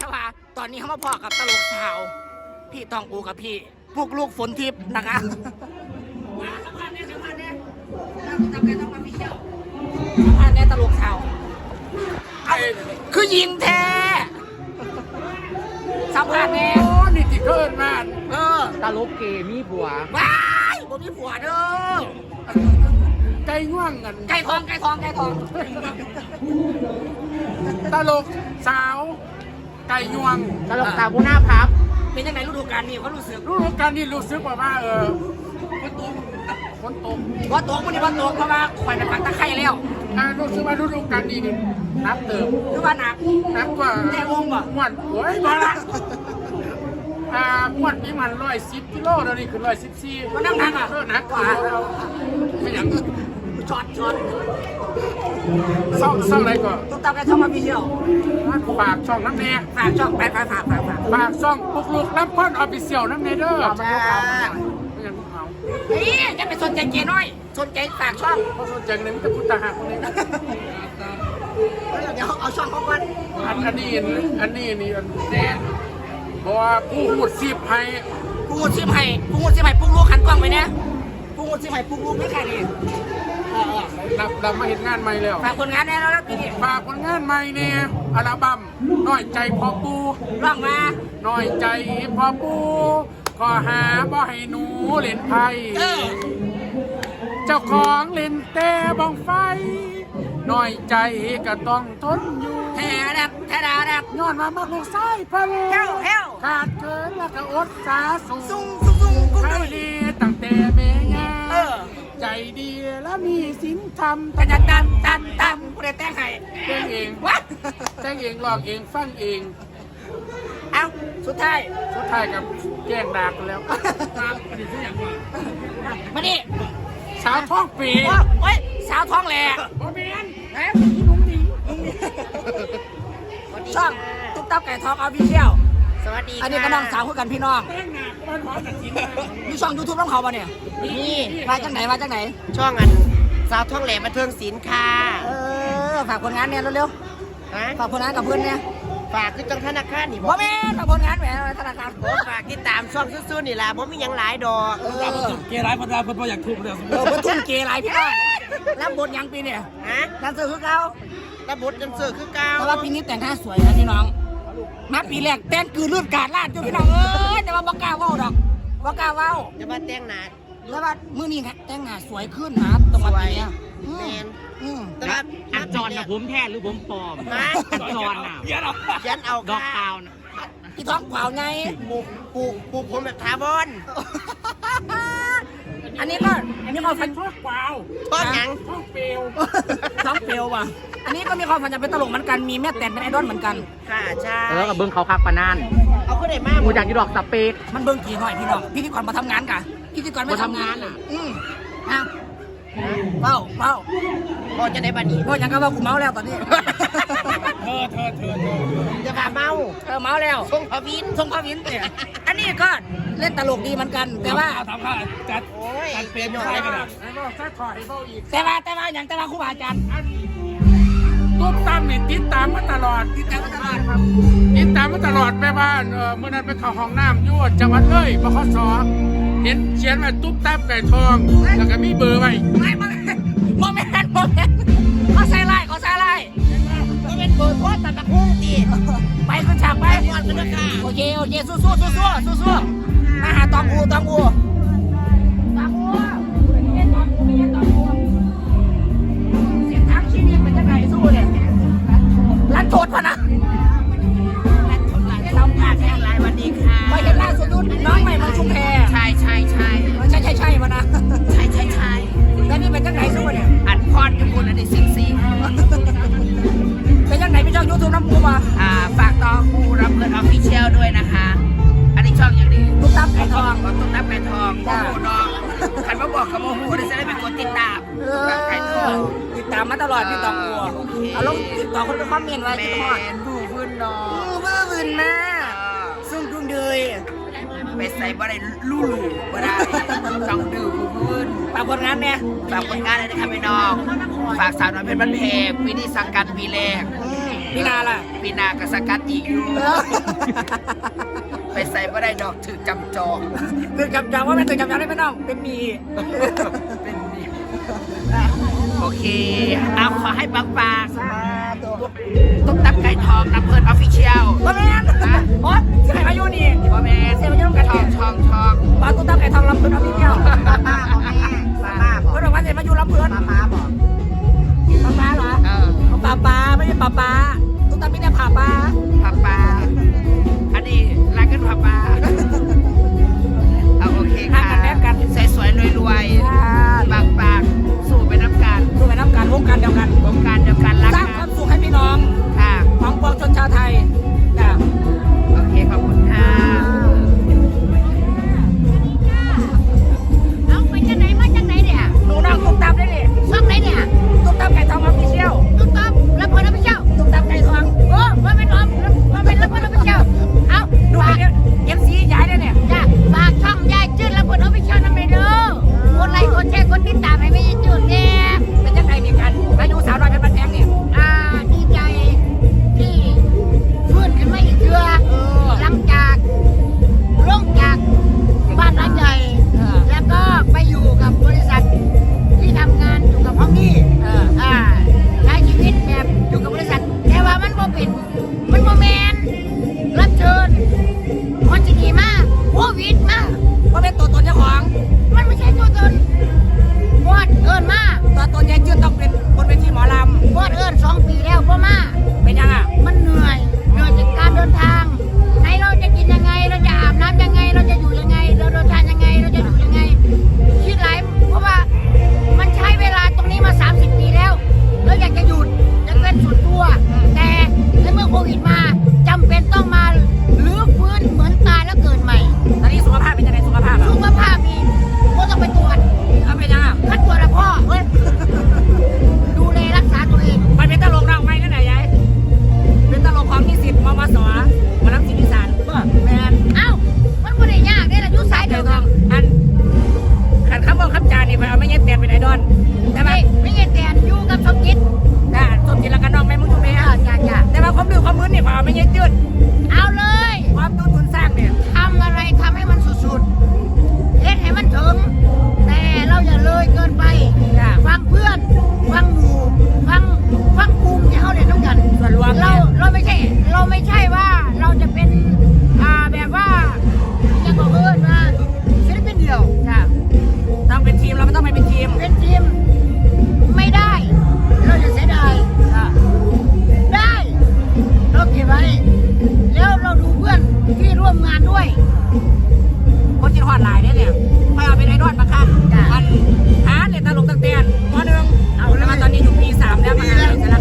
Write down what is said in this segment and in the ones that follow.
ถ้าว่าตอนนี้เขามาพอกับตลกสาว พี่ตองอูกับพี่พวกลูกฝนทิพย์นะคะมาสัมภาษณ์เนี่ยสัมภาษณ์เนี่ยทำไงต้องมาพี่เชี่ยวสัมภาษณ์เนี่ยตลกสาวเอาคือยิงแท้สัมภาษณ์เนี่ยโอ้นี่ที่เกินมากเออตลกเกมีผัวว้ายผมมีผัวเด้อ ไก่ง่วงกัน ไก่ทองไก่ทองไก่ทองตลกสาว ไก่ยวงตลกสาวผู้หน้าพับ เป็นยังไงฤดูกาลนี้เขารู้สึกรู้การนี่รู้สึกว่าว่าเออฝนตกว่าตัวคนนี้ว่าตัวเพราะว่าข่อยเป็นปักตะไคร้แล้วอ่ารู้สึกว่าฤดูกาลนี้นี่นับเติมหรือว่าหนักนับกว่าแน่วงบ่ม้วนโอ้ยมาละอ่าม้วนนี่มันร้อยสิบกิโลแล้วนี่คือร้อยสิบสี่มันน้ำหนักอะเออหนักกว่าเราไม่อย่าง ช็อตช็อตเศร้าเศร้าอะไรก่อนตุ๊กตาไก่ทองมาพี่เชี่ยวฝากช่องน้ำแน่ฝากช่องไปฝากฝากฝากฝากฝากช่องปุกลุกรับพ่อนออฟฟิเชียลน้ำเนเด้อจ้าไม่งั้นเอานี่จะไปสนใจเจน้อยสนใจฝากช่องเพราะสนใจเนี่ยมันจะพุทธหักคนนี้เดี๋ยวเอาช่องเขาก่อนอันอันนี้อันนี้นี่อันแน่เพราะว่าผู้หูดซีบให้ปูงดซิมไห่ปูงดซิมไห่ปุกลูกหันกล้องไปเนี่ยปูงดซิมไห่ปุกลูกไม่ใคร ดับรับมาเห็นงานใหม่แล้วฝากผลงานแน่แล้วแล้วปีนี้ฝากผลงานใหม่เนี่ยอัลบั้มน้อยใจพอปูร้องมาน้อยใจพอปูขอหาบ่ให้หนูเล่นไพ่เจ้าของเล่นแต่บ้องไฟน้อยใจก็ต้องทนอยู่แท้ดับแท้ดาดับย้อนมามักลูกไส้พะโลเฮ้วเฮ้วขาดเกินแล้วก็อดสาสูซุ่งซุ่งซุ่งกุ้งใครกุ้งดีตั้งแต่เมียาเออ ใจดีและมีศีลธรรมกันจะตันตันตันกูได้แต่งให้แต่งเองวัดแต่งเองลองเองฟังเอง เอ้าสุดท้ายสุดท้ายกับแกล้งดากกันแล้วครับอันนี้คืออย่างว่ามาดิสาวท้องปีโอ้โอ้ยสาวท้องแหล่โอเมนนะช่องตุ๊กตับไก่ทองเอาวิเชียวส วัสดีอันนี้ก็น้องสาวคู่กันพี่น้องแต่งหน้าบ้านหอตัดสินมีช่องยูทูบน้องเขาปะเนี่ยนี่มาจากไหนมาจากไหน ช่องอันสาวท่องแหลมบันเทิงศิลป์ค่ะเออฝากผลงานเนี่ยเร็วฮะๆฝากผลงานกับเพื่อนเนี่ยฝากคือจังธนาคารนี่บบ่อกแม่นฝากผลงานแหมธนาคารโอ้ฝากติดตามช่องซื่อๆนี่ล่ะบ่มีหยังหลายดอกเออเกย์ร้ายพันดาเพิ่นบ่อยากทุบเลยเออเพื่อนทุ่มเกย์หลายพี่น้องรับบทหยังปีเนี่ยฮะดันเซอร์คือเก่าตะบดจังเสือคือเก่าแต่ว่าปีนี้แต่งหน้าสวยนะพี่น้อง มาปีแรกแต่งคือเลือดกาดลาดอยู่พี่น้องเอ้ยแต่ว่าบ่กล้าเว้าดอกบ่กล้าเว้าจะมาแต่งหน้าแล้วว่ามื้อนี้ค่ะแต่งหน้าสวยขึ้นนะตรงวันนี้อะอืแมมนอืมแต่ว่าอักจรนะผมแท้หรือผมปลอมฮะอักจรน่ะเดี๋ยวเราเขียนเอาดอกค่ะกาวนะอีท้องเปล่าไง ปลูกปลูกปลูกผมแบบทาบอน อันนี้ก็อันนี้ก็ฟันท้องเปล่าต้นหยังท้องเปลวท้องเปลวว่ะ อันนี้ก็มีความฝันจะเป็นตลกเหมือนกัน มีแม่แต่นเป็นไอดอลเหมือนกัน ค่ะใช่เออกับเบิ้งเขาคักปานนานเอาก็ได้มากกูอยากจะดอกสเปกมันเบิ่งกี่หน่อยพี่น้องพิธีกรมาทำงานกะพิธีกรไม่มาทำทำงางานนอะ อืมอะเป้าเป้าพอจะได้บัดนี้ก็ยังก็ว่ากูเมาแล้วตอนนี้เธอเธอเธอเธอจะพาเมาเออเมาแล้วส่งพระวินทรงพระวินเนี่ยอันนี้ก็เล่นตลกดีเหมือนกัน แต่ว่าถามค่ะจัดโอ้ยจัดเป็นใช่กันอะไอ้บอกแท้ถอยให้เบาอีกแต่ว่าแต่ว่าอย่างแต่ว่าครูบาอาจารย์ตุ๊บตามนี่ติดตามมาตลอดติดตามมาตลอดครับติดตามมาตลอดแม่บ้านเออเมื่อนั้นไปเข้าห้องน้ำยวดจังหวัดเลยบขสเห็นเขียนว่าตุ๊บตามไก่ทองแล้วก็มีเบอร์ไว้ไม่ไม่โมเมนต์โมเมนต์เขาใส่ไล่เขาใส่ไล่ เป็นเบอร์โทรตัดตะคุ้งตีไปขึ้นฉากไปก่อนกันนะค่ะโอเคโอเคสู้สู้สู้สู้สู้สู้มาหาตองอูตองอู จะได้เป็นคนติดตามเอไก่ทอองติดตามมาตลอดพี่ตองอูเอาลงติดต่อคนไปคอมเมนต์ไว้แมที่ทอดนดูพื้นน้ออืงอเบื่อบื่นมากซึ่งกรุงเดยไปใส่บ่ได้ลู่หลูบ่ได้ต้องดูพื้นฝากผลงานเนี่ยฝากผลงานเลยนะคะพี่น้อง ฝากสาวน้อยเป็นบ้านเพงปีนี้สังกัดปีแรกอืมพี่นาล่ะปีหนากับสกัดอีกอยู่เออ ไปใส่บ่ได้ดอกถือจำจองตื่นกับจางว่าเป็นตื่นกับจางได้ไหมน้อง เป็นมีเป็นนี่โอเคเอาขอให้ปังปังสาธุตุ๊กตับไก่ทองน้ำเพิ่นออฟฟิเชียลบ่แมนโอ๊ยสิใครมาอยู่นี่บ่แม่เสียมาอยู่ร่วมกันทเนี่อยงทองทองปลาตุ้มตามไก่ทองลำพื้นเอาพี่เที่ยวป้าบอกแม่ป้าป้าบอกก็บอกว่าเสียมาอยู่ลำพื้นป้าป้าบอกปลาปลาเหรอเออเอาปลาปลาไม่ใช่ปลาปลาำงานด้วย คนจินหอดหลายเนี่ยเนี่ยคอเอาไปไดรอดมาค่ะอันหาเนี่ยตลกตะเตียนต่มหนึ่งแล้วมาตอนนี้อยู่ปีสามแล้วมาหาลัยสา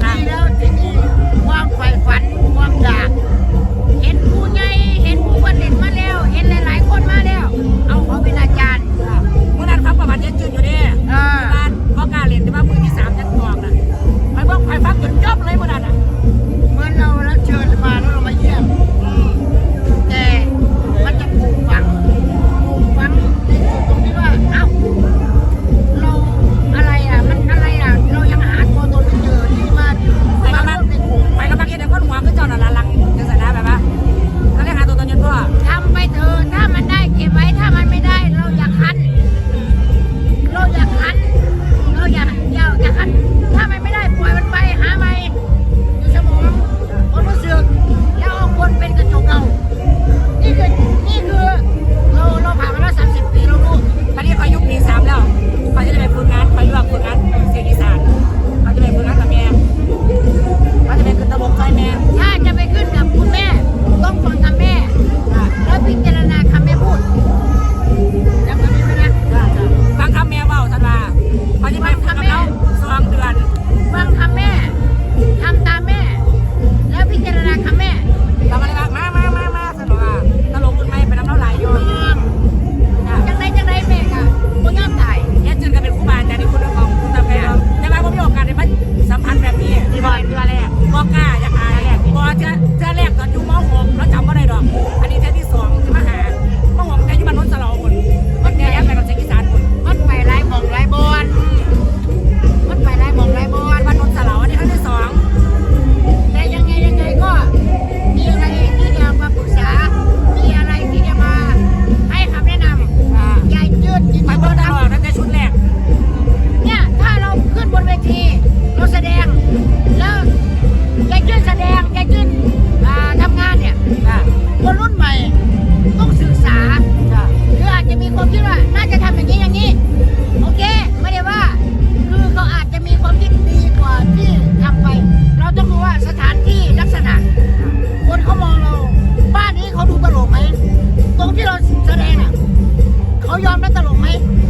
ตลกไหม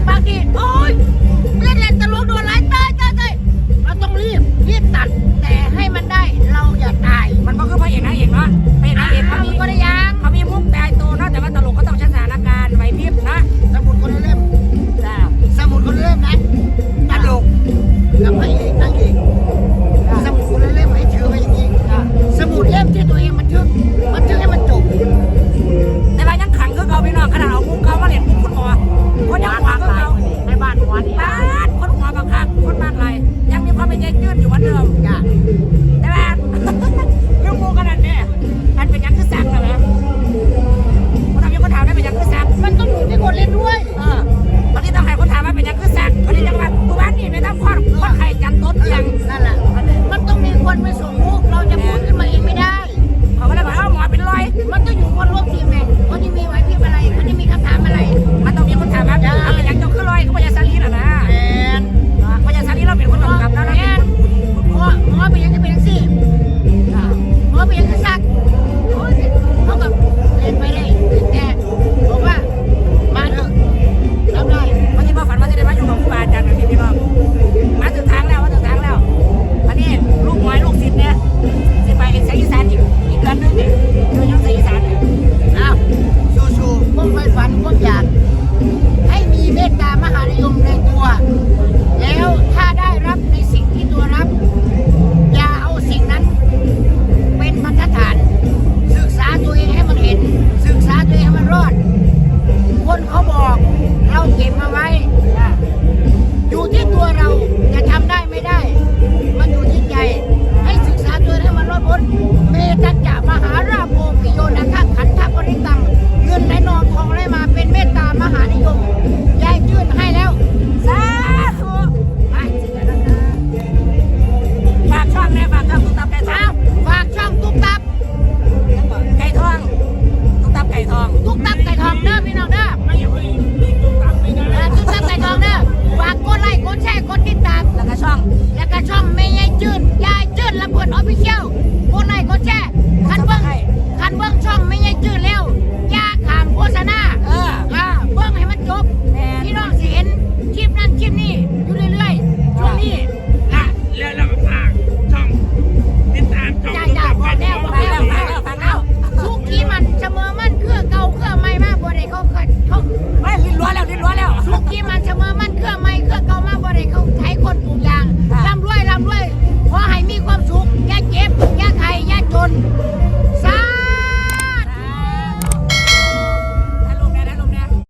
บางทีโอ้ยเล่นเล่นตลกโดนร้ายตายตายตายเราต้องรีบรีบตัด แต่ให้มันได้เราอย่าตายมันก็คือพระเอกนางเอกนาะพระเอกนางเอกเขามีก็ได้ยังเขามีมุกตายตัว